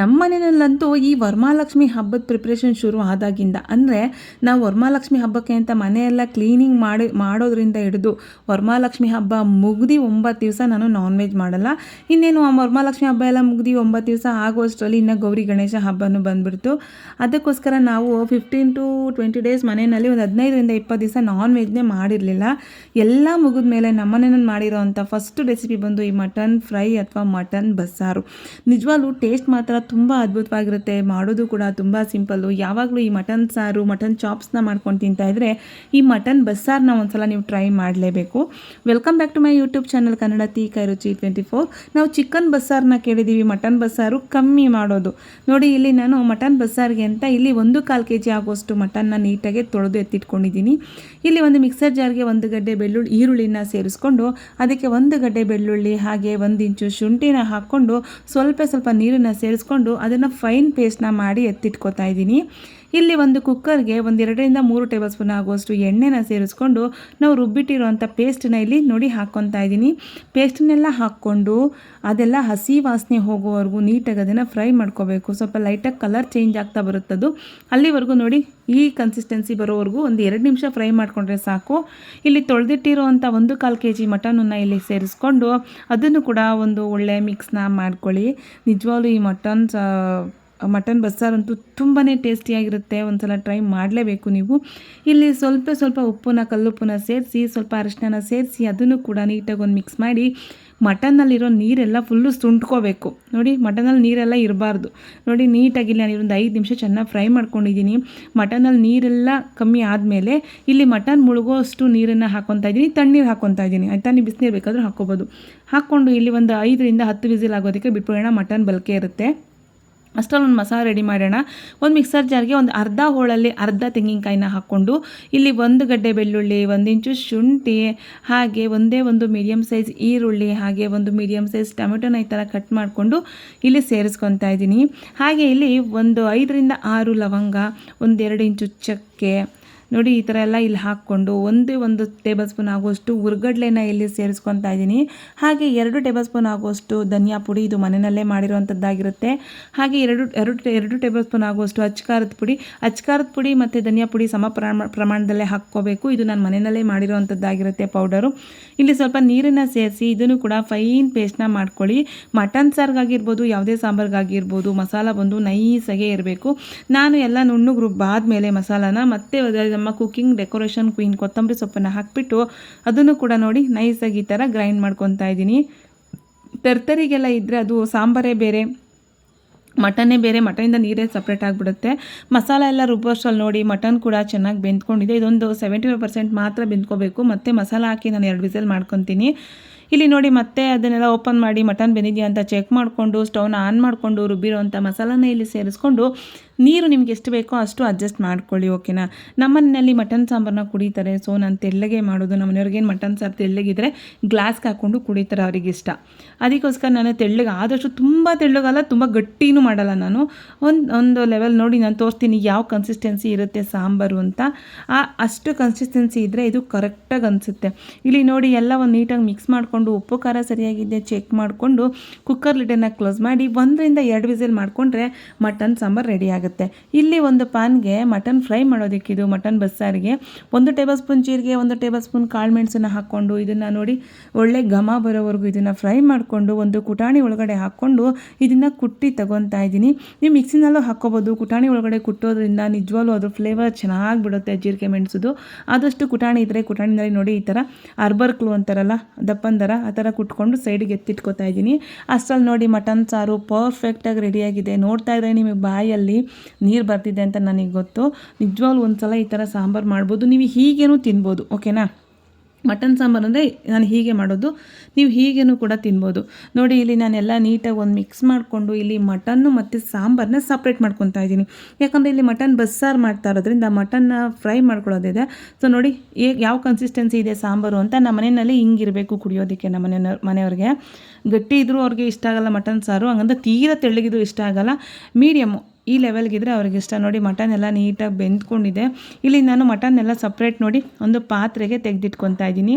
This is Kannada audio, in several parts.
ನಮ್ಮ ಮನೆಯಲ್ಲಂತೂ ಈ ವರಮಹಾಲಕ್ಷ್ಮಿ ಹಬ್ಬದ ಪ್ರಿಪ್ರೇಷನ್ ಶುರು ಆದಾಗಿಂದ, ಅಂದರೆ ನಾವು ವರಮಹಾಲಕ್ಷ್ಮಿ ಹಬ್ಬಕ್ಕೆ ಅಂತ ಮನೆಯೆಲ್ಲ ಕ್ಲೀನಿಂಗ್ ಮಾಡಿ, ಮಾಡೋದ್ರಿಂದ ಹಿಡಿದು ವರಮಹಾಲಕ್ಷ್ಮಿ ಹಬ್ಬ ಮುಗ್ದು ಒಂಬತ್ತು ದಿವಸ ನಾನು ನಾನ್ ವೆಜ್ ಮಾಡಲ್ಲ. ಇನ್ನೇನು ಆ ವರಮಹಾಲಕ್ಷ್ಮಿ ಹಬ್ಬ ಎಲ್ಲ ಮುಗ್ದು ಒಂಬತ್ತು ದಿವಸ ಆಗೋಷ್ಟರಲ್ಲಿ ಇನ್ನು ಗೌರಿ ಗಣೇಶ ಹಬ್ಬನೂ ಬಂದುಬಿಡ್ತು. ಅದಕ್ಕೋಸ್ಕರ ನಾವು ಫಿಫ್ಟೀನ್ ಟು ಟ್ವೆಂಟಿ ಡೇಸ್ ಮನೆಯಲ್ಲಿ ಒಂದು ಹದಿನೈದರಿಂದ ಇಪ್ಪತ್ತು ದಿವಸ ನಾನ್ ವೆಜ್ನೇ ಮಾಡಿರಲಿಲ್ಲ. ಎಲ್ಲ ಮುಗಿದ ಮೇಲೆ ನಮ್ಮನೆಯಲ್ಲಿ ಮಾಡಿರೋ ಅಂಥ ಫಸ್ಟ್ ರೆಸಿಪಿ ಬಂದು ಈ ಮಟನ್ ಫ್ರೈ ಅಥವಾ ಮಟನ್ ಬಸ್ಸಾರು. ನಿಜವಾಗ್ಲೂ ಟೇಸ್ಟ್ ಮಾತ್ರ ತುಂಬ ಅದ್ಭುತವಾಗಿರುತ್ತೆ, ಮಾಡೋದು ಕೂಡ ತುಂಬ ಸಿಂಪಲ್ಲು. ಯಾವಾಗಲೂ ಈ ಮಟನ್ ಸಾರು, ಮಟನ್ ಚಾಪ್ಸ್ನ ಮಾಡ್ಕೊಂಡು ತಿಂತಾ ಇದ್ದರೆ ಈ ಮಟನ್ ಬಸ್ಸಾರನ್ನ ಒಂದ್ಸಲ ನೀವು ಟ್ರೈ ಮಾಡಲೇಬೇಕು. Welcome back to my YouTube channel, Kannada ತೀಕಾಯಿ ರುಚಿ ಟ್ವೆಂಟಿ ಫೋರ್. ನಾವು ಚಿಕನ್ ಬಸ್ಸಾರನ್ನ ಕೇಳಿದ್ದೀವಿ ಮಟನ್ ಬಸ್ಸಾರು ಕಮ್ಮಿ ಮಾಡೋದು. ನೋಡಿ, ಇಲ್ಲಿ ನಾನು ಮಟನ್ ಬಸ್ಸಾರಿಗೆ ಅಂತ ಇಲ್ಲಿ ಒಂದು ಕಾಲು ಕೆ ಜಿ ಆಗೋಷ್ಟು ಮಟನ್ನ ನೀಟಾಗಿ ತೊಳೆದು ಎತ್ತಿಟ್ಕೊಂಡಿದ್ದೀನಿ. ಇಲ್ಲಿ ಒಂದು ಮಿಕ್ಸರ್ ಜಾರ್ಗೆ ಒಂದು ಗಡ್ಡೆ ಬೆಳ್ಳುಳ್ಳಿ, ಈರುಳ್ಳಿನ ಸೇರಿಸ್ಕೊಂಡು ಅದಕ್ಕೆ ಒಂದು ಗಡ್ಡೆ ಬೆಳ್ಳುಳ್ಳಿ, ಹಾಗೆ ಒಂದು ಇಂಚು ಶುಂಠಿನ ಹಾಕ್ಕೊಂಡು ಸ್ವಲ್ಪ ಸ್ವಲ್ಪ ನೀರನ್ನು ಸೇರಿಸ್ಕೊಂಡು ಅದನ್ನು ಫೈನ್ ಪೇಸ್ಟ್ನ ಮಾಡಿ ಎತ್ತಿಟ್ಕೊತಾ ಇದ್ದೀನಿ. ಇಲ್ಲಿ ಒಂದು ಕುಕ್ಕರ್ಗೆ ಒಂದು ಎರಡರಿಂದ ಮೂರು ಟೇಬಲ್ ಸ್ಪೂನ್ ಆಗುವಷ್ಟು ಎಣ್ಣೆನ ಸೇರಿಸ್ಕೊಂಡು ನಾವು ರುಬ್ಬಿಟ್ಟಿರುವಂಥ ಪೇಸ್ಟನ್ನ ಇಲ್ಲಿ ನೋಡಿ ಹಾಕ್ಕೊತಾ ಇದ್ದೀನಿ. ಪೇಸ್ಟನ್ನೆಲ್ಲ ಹಾಕ್ಕೊಂಡು ಅದೆಲ್ಲ ಹಸಿ ವಾಸನೆ ಹೋಗೋವರೆಗೂ ನೀಟಾಗಿ ಅದನ್ನು ಫ್ರೈ ಮಾಡ್ಕೋಬೇಕು. ಸ್ವಲ್ಪ ಲೈಟಾಗಿ ಕಲರ್ ಚೇಂಜ್ ಆಗ್ತಾ ಬರುತ್ತದು. ಅಲ್ಲಿವರೆಗೂ ನೋಡಿ ಈ ಕನ್ಸಿಸ್ಟೆನ್ಸಿ ಬರೋವರೆಗೂ ಒಂದು ಎರಡು ನಿಮಿಷ ಫ್ರೈ ಮಾಡಿಕೊಂಡ್ರೆ ಸಾಕು. ಇಲ್ಲಿ ತೊಳೆದಿಟ್ಟಿರೋ ಅಂಥ ಒಂದು ಕಾಲು ಕೆ ಜಿ ಮಟನನ್ನು ಇಲ್ಲಿ ಸೇರಿಸ್ಕೊಂಡು ಅದನ್ನು ಕೂಡ ಒಂದು ಒಳ್ಳೆ ಮಿಕ್ಸ್ನ ಮಾಡ್ಕೊಳ್ಳಿ. ನಿಜವಾಗ್ಲೂ ಈ ಮಟನ್ ಮಟನ್ ಬಸ್ಸಾರಂತೂ ತುಂಬಾ ಟೇಸ್ಟಿಯಾಗಿರುತ್ತೆ. ಒಂದ್ಸಲ ಟ್ರೈ ಮಾಡಲೇಬೇಕು ನೀವು. ಇಲ್ಲಿ ಸ್ವಲ್ಪ ಸ್ವಲ್ಪ ಉಪ್ಪನ್ನ, ಕಲ್ಲುಪ್ಪನ್ನ ಸೇರಿಸಿ, ಸ್ವಲ್ಪ ಅರಿಶಿನ ಸೇರಿಸಿ, ಅದನ್ನು ಕೂಡ ನೀಟಾಗಿ ಒಂದು ಮಿಕ್ಸ್ ಮಾಡಿ ಮಟನ್ನಲ್ಲಿರೋ ನೀರೆಲ್ಲ ಫುಲ್ಲು ಸುಂಟ್ಕೋಬೇಕು ನೋಡಿ ಮಟನಲ್ಲಿ ನೀರೆಲ್ಲ ಇರಬಾರ್ದು. ನೋಡಿ, ನೀಟಾಗಿ ನಾನು ಒಂದು ಐದು ನಿಮಿಷ ಚೆನ್ನಾಗಿ ಫ್ರೈ ಮಾಡ್ಕೊಂಡಿದ್ದೀನಿ. ಮಟನಲ್ಲಿ ನೀರೆಲ್ಲ ಕಮ್ಮಿ ಆದಮೇಲೆ ಇಲ್ಲಿ ಮಟನ್ ಮುಳುಗೋ ಅಷ್ಟು ನೀರನ್ನು ಹಾಕೊತಾ ಇದ್ದೀನಿ, ತಣ್ಣೀರು ಹಾಕೊತಾ ಇದ್ದೀನಿ. ಆಯಿತಾ? ನೀವು ಬಿಸಿನೀರು ಬೇಕಾದರೂ ಹಾಕ್ಕೋಬೋದು. ಹಾಕ್ಕೊಂಡು ಇಲ್ಲಿ ಒಂದು ಐದರಿಂದ ಹತ್ತು ವಿಸಿಲ್ ಆಗೋದಕ್ಕೆ ಬಿಟ್ಬಿಡೋಣ, ಮಟನ್ ಬಲಕೆ ಇರುತ್ತೆ. ಅಷ್ಟರಲ್ಲಿ ಒಂದು ಮಸಾಲೆ ರೆಡಿ ಮಾಡೋಣ. ಒಂದು ಮಿಕ್ಸರ್ ಜಾರ್ಗೆ ಒಂದು ಅರ್ಧ ಹೋಳಲ್ಲಿ ಅರ್ಧ ತೆಂಗಿನಕಾಯಿನ ಹಾಕ್ಕೊಂಡು, ಇಲ್ಲಿ ಒಂದು ಗಡ್ಡೆ ಬೆಳ್ಳುಳ್ಳಿ, ಒಂದು ಇಂಚು ಶುಂಠಿ, ಹಾಗೆ ಒಂದೇ ಒಂದು ಮೀಡಿಯಮ್ ಸೈಜ್ ಈರುಳ್ಳಿ, ಹಾಗೆ ಒಂದು ಮೀಡಿಯಮ್ ಸೈಜ್ ಟೊಮೆಟೊನ ಈ ಥರ ಕಟ್ ಮಾಡಿಕೊಂಡು ಇಲ್ಲಿ ಸೇರಿಸ್ಕೊತಾ ಇದ್ದೀನಿ. ಹಾಗೆ ಇಲ್ಲಿ ಒಂದು ಐದರಿಂದ ಆರು ಲವಂಗ, ಒಂದೆರಡು ಇಂಚು ಚಕ್ಕೆ ನೋಡಿ, ಈ ಥರ ಎಲ್ಲ ಇಲ್ಲಿ ಹಾಕ್ಕೊಂಡು ಒಂದೇ ಒಂದು ಟೇಬಲ್ ಸ್ಪೂನ್ ಆಗುವಷ್ಟು ಉರ್ಗಡ್ಲೆನ ಇಲ್ಲಿ ಸೇರಿಸ್ಕೊತಾ ಇದ್ದೀನಿ. ಹಾಗೆ ಎರಡು ಟೇಬಲ್ ಸ್ಪೂನ್ ಆಗುವಷ್ಟು ಧನಿಯಾ ಪುಡಿ ಇದು ಮನೆಯಲ್ಲೇ ಮಾಡಿರುವಂಥದ್ದಾಗಿರುತ್ತೆ. ಹಾಗೆ ಎರಡು ಎರಡು ಎರಡು ಟೇಬಲ್ ಸ್ಪೂನ್ ಆಗುವಷ್ಟು ಅಚ್ಕಾರದ ಪುಡಿ. ಅಚ್ಕಾರದ ಪುಡಿ ಮತ್ತು ಧನಿಯಾ ಪುಡಿ ಸಮ ಪ್ರಮಾಣ, ಪ್ರಮಾಣದಲ್ಲೇ ಹಾಕ್ಕೋಬೇಕು. ಇದು ನಾನು ಮನೆಯಲ್ಲೇ ಮಾಡಿರುವಂಥದ್ದಾಗಿರುತ್ತೆ ಪೌಡರು. ಇಲ್ಲಿ ಸ್ವಲ್ಪ ನೀರನ್ನು ಸೇರಿಸಿ ಇದನ್ನು ಕೂಡ ಫೈನ್ ಪೇಸ್ಟ್ನ ಮಾಡ್ಕೊಳ್ಳಿ. ಮಟನ್ ಸಾರ್ಗಾಗಿರ್ಬೋದು, ಯಾವುದೇ ಸಾಂಬಾರ್ಗಾಗಿರ್ಬೋದು, ಮಸಾಲ ಬಂದು ನೈಸಾಗೆ ಇರಬೇಕು. ನಾನು ಎಲ್ಲ ನುಣ್ಣಗೆ ರುಬ್ಬಾದ್ಮೇಲೆ ಮಸಾಲಾನ ಮತ್ತೆ ನಮ್ಮ ಕುಕ್ಕಿಂಗ್ ಡೆಕೋರೇಷನ್ ಕ್ವೀನ್ ಕೊತ್ತಂಬರಿ ಸೊಪ್ಪನ್ನು ಹಾಕಿಬಿಟ್ಟು ಅದನ್ನು ಕೂಡ ನೋಡಿ ನೈಸಾಗಿ ಈ ಥರ ಗ್ರೈಂಡ್ ಮಾಡ್ಕೊತಾ ಇದ್ದೀನಿ. ತರ್ತರಿಗೆಲ್ಲ ಇದ್ದರೆ ಅದು ಸಾಂಬಾರೇ ಬೇರೆ, ಮಟನ್ನೇ ಬೇರೆ ಮಟನಿಂದ ನೀರೇ ಸಪ್ರೇಟ್ ಆಗಿಬಿಡುತ್ತೆ. ಮಸಾಲ ಎಲ್ಲ ರುಬ್ಬೋಷ್ಟಲ್ಲಿ ನೋಡಿ ಮಟನ್ ಕೂಡ ಚೆನ್ನಾಗಿ ಬೆಂದ್ಕೊಂಡಿದೆ. ಇದೊಂದು ಸೆವೆಂಟಿ ಫೈವ್ ಪರ್ಸೆಂಟ್ ಮಾತ್ರ ಬೆಂದ್ಕೋಬೇಕು. ಮತ್ತು ಮಸಾಲ ಹಾಕಿ ನಾನು ಎರಡು ವಿಸಲ್ ಮಾಡ್ಕೊತೀನಿ. ಇಲ್ಲಿ ನೋಡಿ ಮತ್ತೆ ಅದನ್ನೆಲ್ಲ ಓಪನ್ ಮಾಡಿ ಮಟನ್ ಬೆಂದಿದೆಯಾ ಅಂತ ಚೆಕ್ ಮಾಡಿಕೊಂಡು ಸ್ಟವ್ನ ಆನ್ ಮಾಡಿಕೊಂಡು ರುಬ್ಬಿರೋಂಥ ಮಸಾಲಾನ ಇಲ್ಲಿ ಸೇರಿಸ್ಕೊಂಡು ನೀರು ನಿಮ್ಗೆ ಎಷ್ಟು ಬೇಕೋ ಅಷ್ಟು ಅಡ್ಜಸ್ಟ್ ಮಾಡ್ಕೊಳ್ಳಿ ಓಕೆನಾ ನಮ್ಮ ಮನೆಯಲ್ಲಿ ಮಟನ್ ಸಾಂಬಾರನ್ನ ಕುಡಿತಾರೆ ಸೊ ನಾನು ತೆಳ್ಳಗೆ ಮಾಡೋದು. ನಮ್ಮ ಮನೆಯವ್ರಿಗೇನು ಮಟನ್ ಸಾರು ತೆಳ್ಳಗಿದ್ರೆ ಗ್ಲಾಸ್ಗೆ ಹಾಕ್ಕೊಂಡು ಕುಡಿತಾರೆ ಅವ್ರಿಗೆ ಇಷ್ಟ. ಅದಕ್ಕೋಸ್ಕರ ನಾನು ತೆಳ್ಳಗೆ, ಆದಷ್ಟು ತುಂಬ ತೆಳ್ಳಗಲ್ಲ, ತುಂಬ ಗಟ್ಟಿನೂ ಮಾಡಲ್ಲ ನಾನು. ಒಂದು ಒಂದು ಲೆವೆಲ್ ನೋಡಿ ನಾನು ತೋರಿಸ್ತೀನಿ ಯಾವ ಕನ್ಸಿಸ್ಟೆನ್ಸಿ ಇರುತ್ತೆ ಸಾಂಬಾರು ಅಂತ. ಆ, ಅಷ್ಟು ಕನ್ಸಿಸ್ಟೆನ್ಸಿ ಇದ್ದರೆ ಇದು ಕರೆಕ್ಟಾಗಿ ಅನಿಸುತ್ತೆ. ಇಲ್ಲಿ ನೋಡಿ ಎಲ್ಲ ಒಂದು ನೀಟಾಗಿ ಮಿಕ್ಸ್ ಮಾಡಿಕೊಂಡು, ಉಪ್ಪು, ಖಾರ ಸರಿಯಾಗಿದೆ ಚೆಕ್ ಮಾಡಿಕೊಂಡು ಕುಕ್ಕರ್ ಲಿಡನ್ನು ಕ್ಲೋಸ್ ಮಾಡಿ ಒಂದರಿಂದ ಎರಡು ವಿಸಿಲ್ ಮಾಡಿಕೊಂಡ್ರೆ ಮಟನ್ ಸಾಂಬಾರು ರೆಡಿ ಆಗುತ್ತೆ. ಇಲ್ಲಿ ಒಂದು ಪಾನ್ಗೆ ಮಟನ್ ಫ್ರೈ ಮಾಡೋದಕ್ಕಿದು ಮಟನ್ ಬಸ್ಸಾರಿಗೆ ಒಂದು ಟೇಬಲ್ ಸ್ಪೂನ್ ಜೀರಿಗೆ, ಒಂದು ಟೇಬಲ್ ಸ್ಪೂನ್ ಕಾಳು ಮೆಣಸನ್ನು ಹಾಕ್ಕೊಂಡು ಇದನ್ನು ನೋಡಿ ಒಳ್ಳೆ ಘಮ ಬರೋವರೆಗೂ ಇದನ್ನು ಫ್ರೈ ಮಾಡಿಕೊಂಡು ಒಂದು ಕುಟಾಣಿ ಒಳಗಡೆ ಹಾಕ್ಕೊಂಡು ಇದನ್ನು ಕುಟ್ಟಿ ತಗೊತಾ ಇದ್ದೀನಿ. ನೀವು ಮಿಕ್ಸಿನಲ್ಲೂ ಹಾಕ್ಕೋಬೋದು. ಕುಟಾಣಿ ಒಳಗಡೆ ಕುಟ್ಟೋದ್ರಿಂದ ನಿಜವಾಗ್ಲೂ ಅದ್ರ ಫ್ಲೇವರ್ ಚೆನ್ನಾಗಿ ಬಿಡುತ್ತೆ ಜೀರಿಗೆ ಮೆಣಸುದು. ಆದಷ್ಟು ಕುಟಾಣಿ ಇದ್ದರೆ ಕುಟಾಣಿನಲ್ಲಿ ನೋಡಿ ಈ ಥರ ಅರ್ಬರ್ಕ್ಲು ಅಂತಾರಲ್ಲ ದಪ್ಪಂದರ ಆ ಥರ ಕುಟ್ಕೊಂಡು ಸೈಡಿಗೆ ಎತ್ತಿಟ್ಕೊತಾ ಇದ್ದೀನಿ. ಅಷ್ಟರಲ್ಲಿ ನೋಡಿ ಮಟನ್ ಸಾರು ಪರ್ಫೆಕ್ಟಾಗಿ ರೆಡಿಯಾಗಿದೆ ನೋಡ್ತಾ ಇದ್ದರೆ ನಿಮಗೆ ಬಾಯಲ್ಲಿ ನೀರು ಬರ್ತಿದೆ ಅಂತ ನನಗೆ ಗೊತ್ತು. ನಿಜವಾಗ್ಲೂ ಒಂದು ಸಲ ಈ ಥರ ಸಾಂಬಾರು ಮಾಡ್ಬೋದು. ನೀವು ಹೀಗೇನೂ ತಿನ್ಬೋದು, ಓಕೆನಾ? ಮಟನ್ ಸಾಂಬಾರು ಅಂದರೆ ನಾನು ಹೀಗೆ ಮಾಡೋದು, ನೀವು ಹೀಗೇನೂ ಕೂಡ ತಿನ್ಬೋದು. ನೋಡಿ, ಇಲ್ಲಿ ನಾನೆಲ್ಲ ನೀಟಾಗಿ ಒಂದು ಮಿಕ್ಸ್ ಮಾಡಿಕೊಂಡು ಇಲ್ಲಿ ಮಟನ್ನು ಮತ್ತು ಸಾಂಬಾರನ್ನ ಸಪ್ರೇಟ್ ಮಾಡ್ಕೊತಾ ಇದ್ದೀನಿ. ಯಾಕಂದರೆ ಇಲ್ಲಿ ಮಟನ್ ಬಸ್ಸಾರು ಮಾಡ್ತಾ ಇರೋದ್ರಿಂದ ಮಟನ್ನ ಫ್ರೈ ಮಾಡ್ಕೊಳ್ಳೋದಿದೆ. ಸೊ ನೋಡಿ ಯಾವ ಕನ್ಸಿಸ್ಟೆನ್ಸಿ ಇದೆ ಸಾಂಬಾರು ಅಂತ ನಮ್ಮ ಮನೆಯಲ್ಲಿ ಹಿಂಗಿರಬೇಕು ಕುಡಿಯೋದಕ್ಕೆ ನಮ್ಮ ಮನೆ ಮನೆಯವ್ರಿಗೆ. ಗಟ್ಟಿ ಇದ್ದರೂ ಅವ್ರಿಗೆ ಇಷ್ಟ ಆಗಲ್ಲ ಮಟನ್ ಸಾರು, ಹಂಗಂದ್ರೆ ತೀರಾ ತೆಳ್ಳಗಿದ್ರು ಇಷ್ಟ ಆಗಲ್ಲ. ಮೀಡಿಯಮ್ಮು ಈ ಲೆವೆಲ್ಗಿದ್ರೆ ಅವ್ರಿಗೆ ಇಷ್ಟ. ನೋಡಿ ಮಟನ್ ಎಲ್ಲ ನೀಟಾಗಿ ಬೆಂದ್ಕೊಂಡಿದೆ. ಇಲ್ಲಿ ನಾನು ಮಟನ್ ಎಲ್ಲ ಸಪ್ರೇಟ್ ನೋಡಿ ಒಂದು ಪಾತ್ರೆಗೆ ತೆಗೆದಿಟ್ಕೊತಾ ಇದ್ದೀನಿ.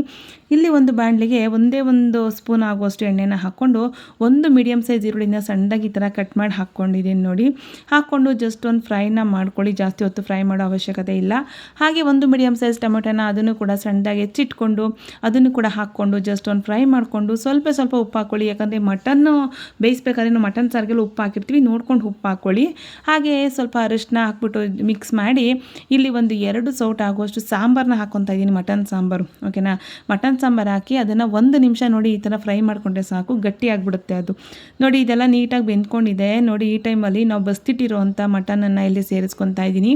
ಇಲ್ಲಿ ಒಂದು ಬಾಣಲಿಗೆ ಒಂದೇ ಒಂದು ಸ್ಪೂನ್ ಆಗುವಷ್ಟು ಎಣ್ಣೆನ ಹಾಕ್ಕೊಂಡು ಒಂದು ಮೀಡಿಯಮ್ ಸೈಜ್ ಈರುಳ್ಳಿನ ಸಣ್ಣದಾಗಿ ಈ ಥರ ಕಟ್ ಮಾಡಿ ಹಾಕ್ಕೊಂಡಿದ್ದೀನಿ ನೋಡಿ. ಹಾಕ್ಕೊಂಡು ಜಸ್ಟ್ ಒಂದು ಫ್ರೈನ ಮಾಡ್ಕೊಳ್ಳಿ. ಜಾಸ್ತಿ ಹೊತ್ತು ಫ್ರೈ ಮಾಡೋ ಅವಶ್ಯಕತೆ ಇಲ್ಲ. ಹಾಗೆ ಒಂದು ಮೀಡಿಯಮ್ ಸೈಜ್ ಟೊಮೆಟೊನ ಅದನ್ನು ಕೂಡ ಸಣ್ಣದಾಗಿ ಹೆಚ್ಚಿಟ್ಕೊಂಡು ಅದನ್ನು ಕೂಡ ಹಾಕ್ಕೊಂಡು ಜಸ್ಟ್ ಒಂದು ಫ್ರೈ ಮಾಡಿಕೊಂಡು ಸ್ವಲ್ಪ ಸ್ವಲ್ಪ ಉಪ್ಪು ಹಾಕ್ಕೊಳ್ಳಿ. ಯಾಕಂದರೆ ಮಟನ್ನು ಬೇಯಿಸ್ಬೇಕಾದ್ರೆ ಮಟನ್ ಸಾರಿಗೆಲ್ಲ ಉಪ್ಪು ಹಾಕಿರ್ತೀವಿ. ನೋಡ್ಕೊಂಡು ಉಪ್ಪು ಹಾಕ್ಕೊಳ್ಳಿ. ಹಾಗೆ ಸ್ವಲ್ಪ ಅರಿಶಿನ ಹಾಕ್ಬಿಟ್ಟು ಮಿಕ್ಸ್ ಮಾಡಿ ಇಲ್ಲಿ ಒಂದು ಎರಡು ಸೌಟ್ ಆಗುವಷ್ಟು ಸಾಂಬಾರನ್ನ ಹಾಕ್ಕೊತಾ ಇದ್ದೀನಿ, ಮಟನ್ ಸಾಂಬಾರು. ಓಕೆನಾ ಮಟನ್ ಸಾಂಬಾರು ಹಾಕಿ ಅದನ್ನು ಒಂದು ನಿಮಿಷ ನೋಡಿ ಈ ಥರ ಫ್ರೈ ಮಾಡಿಕೊಂಡ್ರೆ ಸಾಕು, ಗಟ್ಟಿ ಆಗಿಬಿಡುತ್ತೆ ಅದು. ನೋಡಿ ಇದೆಲ್ಲ ನೀಟಾಗಿ ಬೆಂದ್ಕೊಂಡಿದೆ. ನೋಡಿ ಈ ಟೈಮಲ್ಲಿ ನಾವು ಬಸ್ತಿಟ್ಟಿರೋವಂಥ ಮಟನನ್ನು ಇಲ್ಲಿ ಸೇರಿಸ್ಕೊತಾ ಇದ್ದೀನಿ.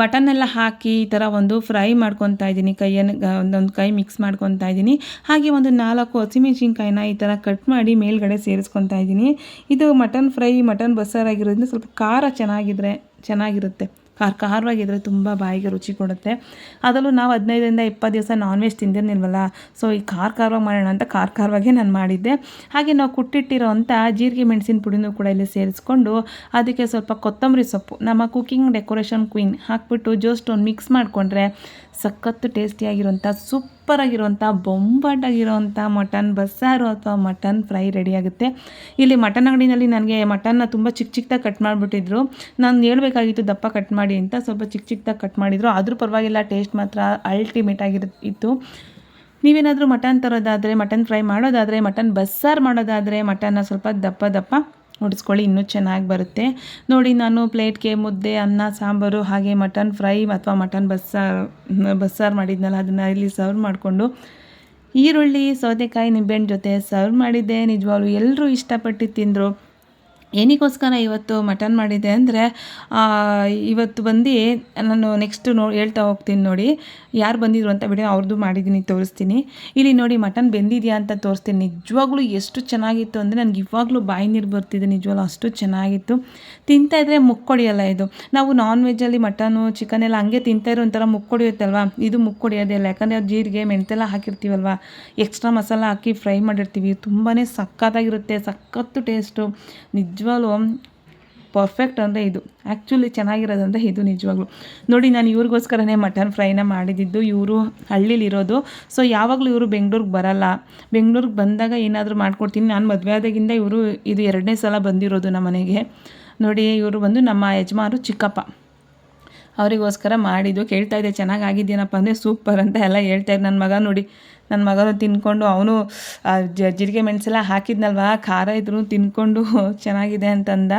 ಮಟನ್ನೆಲ್ಲ ಹಾಕಿ ಈ ಥರ ಒಂದು ಫ್ರೈ ಮಾಡ್ಕೊತಾ ಇದ್ದೀನಿ. ಕೈಯನ್ನು ಒಂದೊಂದು ಕೈ ಮಿಕ್ಸ್ ಮಾಡ್ಕೊತಾ ಇದ್ದೀನಿ. ಹಾಗೆ ಒಂದು ನಾಲ್ಕು ಹಸಿಮೆಣ್ಸಿನ್ಕಾಯಿನ ಈ ಥರ ಕಟ್ ಮಾಡಿ ಮೇಲ್ಗಡೆ ಸೇರಿಸ್ಕೊತಾ ಇದ್ದೀನಿ. ಇದು ಮಟನ್ ಫ್ರೈ ಮಟನ್ ಬಸ್ಸಾರಾಗಿರೋದ್ರಿಂದ ಸ್ವಲ್ಪ ಖಾರ ಚೆನ್ನಾಗಿದ್ರೆ ಚೆನ್ನಾಗಿರುತ್ತೆ. ಖಾರ ಖಾರವಾಗಿದ್ದರೆ ತುಂಬ ಬಾಯಿಗೆ ರುಚಿ ಕೊಡುತ್ತೆ. ಅದರಲ್ಲೂ ನಾವು ಹದಿನೈದರಿಂದ ಇಪ್ಪತ್ತು ದಿವಸ ನಾನ್ ವೆಜ್ ತಿಂದಿರ್ನಿಲ್ವಲ್ಲ ಸೊ ಈ ಖಾರ ಖಾರವಾಗಿ ಮಾಡೋಣ ಅಂತ ಖಾರ ಖಾರವಾಗೇ ನಾನು ಮಾಡಿದ್ದೆ. ಹಾಗೆ ನಾವು ಕುಟ್ಟಿಟ್ಟಿರೋ ಅಂಥ ಜೀರಿಗೆ ಮೆಣಸಿನ ಪುಡಿನೂ ಕೂಡ ಇಲ್ಲಿ ಸೇರಿಸ್ಕೊಂಡು, ಅದಕ್ಕೆ ಸ್ವಲ್ಪ ಕೊತ್ತಂಬರಿ ಸೊಪ್ಪು, ನಮ್ಮ ಕುಕ್ಕಿಂಗ್ ಡೆಕೋರೇಷನ್ ಕ್ವೀನ್ ಹಾಕ್ಬಿಟ್ಟು ಜಸ್ಟ್ ಒಂದು ಮಿಕ್ಸ್ ಮಾಡಿಕೊಂಡ್ರೆ ಸಖತ್ತು ಟೇಸ್ಟಿಯಾಗಿರುವಂಥ ಸೂಪರಾಗಿರುವಂಥ ಬೊಂಬಾಟಾಗಿರುವಂಥ ಮಟನ್ ಬಸ್ಸಾರು ಅಥವಾ ಮಟನ್ ಫ್ರೈ ರೆಡಿಯಾಗುತ್ತೆ ಇಲ್ಲಿ ಮಟನ್ ಅಂಗಡಿನಲ್ಲಿ ನನಗೆ ಮಟನ್ನ ತುಂಬ ಚಿಕ್ಕ ಚಿಕ್ಕದಾಗಿ ಕಟ್ ಮಾಡಿಬಿಟ್ಟಿದ್ರು. ನಾನು ಹೇಳಬೇಕಾಗಿತ್ತು ದಪ್ಪ ಕಟ್ ಮಾಡಿ ಅಂತ. ಸ್ವಲ್ಪ ಚಿಕ್ಕ ಚಿಕ್ಕದಾಗಿ ಕಟ್ ಮಾಡಿದರು. ಆದರೂ ಪರವಾಗಿಲ್ಲ, ಟೇಸ್ಟ್ ಮಾತ್ರ ಅಲ್ಟಿಮೇಟ್ ಆಗಿರು, ಇತ್ತು. ನೀವೇನಾದರೂ ಮಟನ್ ತರೋದಾದರೆ, ಮಟನ್ ಫ್ರೈ ಮಾಡೋದಾದರೆ, ಮಟನ್ ಬಸ್ಸಾರು ಮಾಡೋದಾದರೆ ಮಟನ್ನ ಸ್ವಲ್ಪ ದಪ್ಪ ದಪ್ಪ ಹೊಡಿಸ್ಕೊಳ್ಳಿ ಇನ್ನೂ ಚೆನ್ನಾಗಿ ಬರುತ್ತೆ. ನೋಡಿ, ನಾನು ಪ್ಲೇಟ್ಗೆ ಮುದ್ದೆ, ಅನ್ನ, ಸಾಂಬಾರು, ಹಾಗೆ ಮಟನ್ ಫ್ರೈ ಅಥವಾ ಮಟನ್ ಬಸ್ಸಾರು ಬಸ್ಸಾರು ಮಾಡಿದ್ನಲ್ಲ, ಅದನ್ನು ಇಲ್ಲಿ ಸರ್ವ್ ಮಾಡಿಕೊಂಡು ಈರುಳ್ಳಿ, ಸೌತೆಕಾಯಿ ನಿಂಬೆಹಣ್ಣು ಜೊತೆ ಸರ್ವ್ ಮಾಡಿದ್ದೆ. ನಿಜವಾಗ್ಲೂ ಎಲ್ಲರೂ ಇಷ್ಟಪಟ್ಟು ತಿಂದರು. ಏನಕ್ಕೋಸ್ಕರ ಇವತ್ತು ಮಟನ್ ಮಾಡಿದೆ ಅಂದರೆ ಇವತ್ತು ಬಂದು ನಾನು ನೆಕ್ಸ್ಟ್ ನೋ, ಹೇಳ್ತಾ ಹೋಗ್ತೀನಿ ನೋಡಿ. ಯಾರು ಬಂದಿದ್ರು ಅಂತ ವಿಡಿಯೋ ಅವ್ರದ್ದು ಮಾಡಿದ್ದೀನಿ, ತೋರಿಸ್ತೀನಿ. ಇಲ್ಲಿ ನೋಡಿ, ಮಟನ್ ಬೆಂದಿದೆಯಾ ಅಂತ ತೋರಿಸ್ತೀನಿ. ನಿಜವಾಗ್ಲೂ ಎಷ್ಟು ಚೆನ್ನಾಗಿತ್ತು ಅಂದರೆ, ನನಗೆ ಇವಾಗಲೂ ಬಾಯಿ ನೀರು ಬರ್ತಿದೆ, ನಿಜವಾಗ್ಲೂ ಅಷ್ಟು ಚೆನ್ನಾಗಿತ್ತು. ತಿಂತಾ ಇದ್ದರೆ ಮುಕ್ಕೊಡಿಯಲ್ಲ ಇದು. ನಾವು ನಾನ್ ವೆಜ್ಜಲ್ಲಿ ಮಟನು ಚಿಕನ್ ಎಲ್ಲ ಹಂಗೆ ತಿಂತಾಯಿರೋ ಒಂಥರ ಮುಕ್ಕೊಡಿಯುತ್ತಲ್ವ ಇದು ಮುಕ್ಕೊಡಿಯೋದಿಲ್ಲ ಯಾಕಂದರೆ ಅದು ಜೀರಿಗೆ ಮೆಂತೆಲ್ಲ ಹಾಕಿರ್ತೀವಲ್ವ? ಎಕ್ಸ್ಟ್ರಾ ಮಸಾಲ ಹಾಕಿ ಫ್ರೈ ಮಾಡಿರ್ತೀವಿ. ತುಂಬಾ ಸಕ್ಕತ್ತಾಗಿರುತ್ತೆ ಸಖತ್ತು ಟೇಸ್ಟು ನಿಜವಾಗ್ಲೂ ಪರ್ಫೆಕ್ಟ್ ಅಂದರೆ ಇದು. ಆ್ಯಕ್ಚುಲಿ ಚೆನ್ನಾಗಿರೋದಂದರೆ ಇದು ನಿಜವಾಗ್ಲು. ನೋಡಿ, ನಾನು ಇವ್ರಿಗೋಸ್ಕರನೇ ಮಟನ್ ಫ್ರೈನ ಮಾಡಿದ್ದು. ಇವರು ಹಳ್ಳಿಲಿರೋದು ಸೊ ಯಾವಾಗಲೂ ಇವರು ಬೆಂಗ್ಳೂರಿಗೆ ಬರಲ್ಲ. ಬೆಂಗ್ಳೂರಿಗೆ ಬಂದಾಗ ಏನಾದರೂ ಮಾಡ್ಕೊಡ್ತೀನಿ. ನಾನು ಮದುವೆ ಆದಾಗಿಂದ ಇವರು ಇದು ಎರಡನೇ ಸಲ ಬಂದಿರೋದು ನಮ್ಮ ಮನೆಗೆ ನೋಡಿ, ಇವರು ಬಂದು ನಮ್ಮ ಯಜಮಾನರು ಚಿಕ್ಕಪ್ಪ. ಅವರಿಗೋಸ್ಕರ ಮಾಡಿದ್ದು. ಕೇಳ್ತಾ ಇದ್ದೆ, ಚೆನ್ನಾಗಿ ಆಗಿದ್ದೇನಪ್ಪ ಅಂದರೆ ಸೂಪರ್ ಅಂತ ಎಲ್ಲ ಹೇಳ್ತಾಯಿದ್ರು ನನ್ನ ಮಗ ನೋಡಿ ನನ್ನ ಮಗನು ತಿನ್ಕೊಂಡು ಅವನು ಜೀರಿಗೆ ಮೆಣಸೆಲ್ಲ ಹಾಕಿದ್ನಲ್ವ, ಖಾರ ಇದ್ರೂ ತಿನ್ಕೊಂಡು ಚೆನ್ನಾಗಿದೆ ಅಂತಂದ.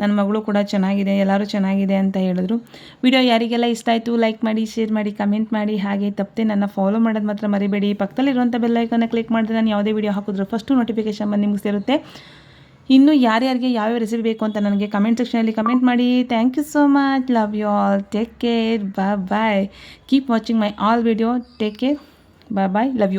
ನನ್ನ ಮಗಳು ಕೂಡ ಚೆನ್ನಾಗಿದೆ, ಎಲ್ಲರೂ ಚೆನ್ನಾಗಿದೆ ಅಂತ ಹೇಳಿದ್ರು. ವಿಡಿಯೋ ಯಾರಿಗೆಲ್ಲ ಇಷ್ಟ ಆಯಿತು, ಲೈಕ್ ಮಾಡಿ, ಶೇರ್ ಮಾಡಿ, ಕಮೆಂಟ್ ಮಾಡಿ, ಹಾಗೆ ತಪ್ಪದೆ ನನ್ನ ಫಾಲೋ ಮಾಡೋದು ಮಾತ್ರ ಮರಿಬೇಡಿ. ಪಕ್ಕದಲ್ಲಿರುವಂಥ ಬೆಲ್ಲೈಕನ್ನ ಕ್ಲಿಕ್ ಮಾಡಿದ್ರೆ ನಾನು ಯಾವುದೇ ವಿಡಿಯೋ ಹಾಕಿದ್ರು ಫಸ್ಟು ನೋಟಿಫಿಕೇಶನ್ ಬಂದು ನಿಮ್ಗೆ ಸೇರುತ್ತೆ. ಇನ್ನು ಯಾರ್ಯಾರಿಗೆ ಯಾವ್ಯಾವ ರೆಸಿಪಿ ಬೇಕು ಅಂತ ನನಗೆ ಕಮೆಂಟ್ ಸೆಕ್ಷನಲ್ಲಿ ಕಮೆಂಟ್ ಮಾಡಿ. Thank you so much love you all take care bye bye keep watching my all video take care bye bye love you